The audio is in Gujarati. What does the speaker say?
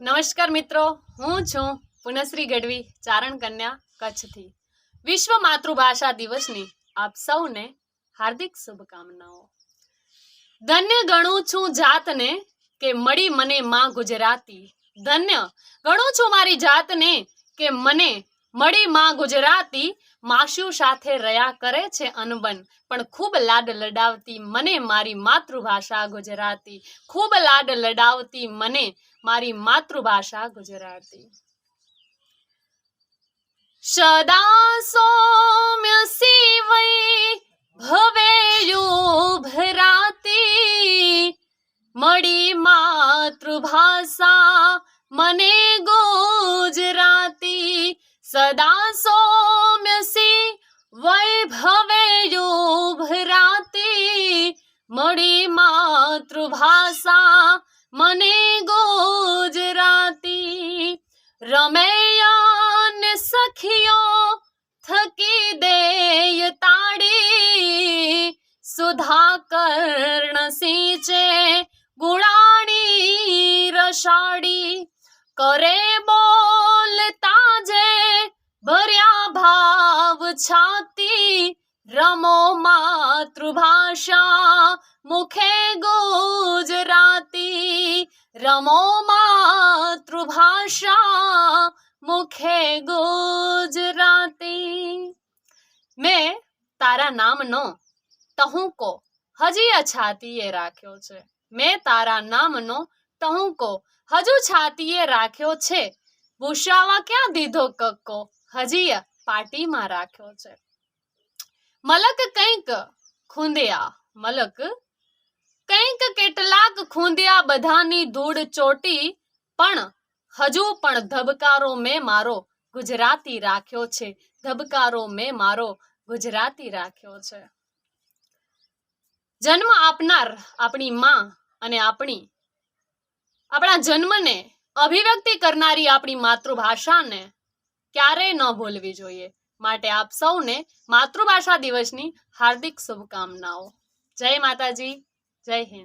નમસ્કાર મિત્રો, હું છું પુનશ્રી ગઢવી, ચારણ કન્યા, કચ્છથી. વિશ્વ માતૃભાષા દિવસની આપ સૌને હાર્દિક શુભકામનાઓ. ધન્ય ગણું છું જાતને કે મળી મને માં ગુજરાતી. ધન્ય ગણું છું મારી જાતને કે મને મળી માં ગુજરાતી માસ્યુ સાથે રહ્યા કરે છે અનબન. પણ ખૂબ લાડ લડાવતી મને મારી માતૃભાષા ગુજરાતી. ખૂબ લાડ લડાવતી મને મારી માતૃભાષા ગુજરાતી. સદા સૌમ્ય સિવય ભવેયું ભરાતી મળી માતૃભાષા મને ગુજરાતી. સદા સૌમ્ય મળી માતૃભાષા, મને ગુજરાતી. રમૈયાન સખીઓ, થકી દેય તાળી. સુધાકર્ણ સિંચે ગુણાણી રસાડી. કરે બોલતા જે ભર્યા ભાવ છાતી. રમો માતૃભાષા મુખે ગુજરાતી રમો માતૃભાષા મુખે ગુજરાતી મેં તારા નામનો તહુકો હજી અછાતીએ રાખ્યો છે મેં તારા નામનો તહુકો હજુ છાતીએ રાખ્યો છે ભૂષાવા ક્યાં દીધો કક્કો હજી પાટીમાં રાખ્યો છે મલક કંઈક ખૂંદ્યા, મલક કંઈક કેટલાક ખૂંદ્યા બધાની ધૂળ ચોટી, પણ હજુ પણ ધબકારો મેં મારો ગુજરાતી રાખ્યો છે, ધબકારો મેં મારો ગુજરાતી રાખ્યો છે. જન્મ આપનાર આપણી માં અને આપણી, આપણા જન્મને અભિવ્યક્તિ કરનારી આપણી માતૃભાષાને ક્યારેય ન ભૂલવી જોઈએ. માટે આપ સૌને માતૃભાષા દિવસની હાર્દિક શુભકામનાઓ. જય માતાજી જય હિન્દ.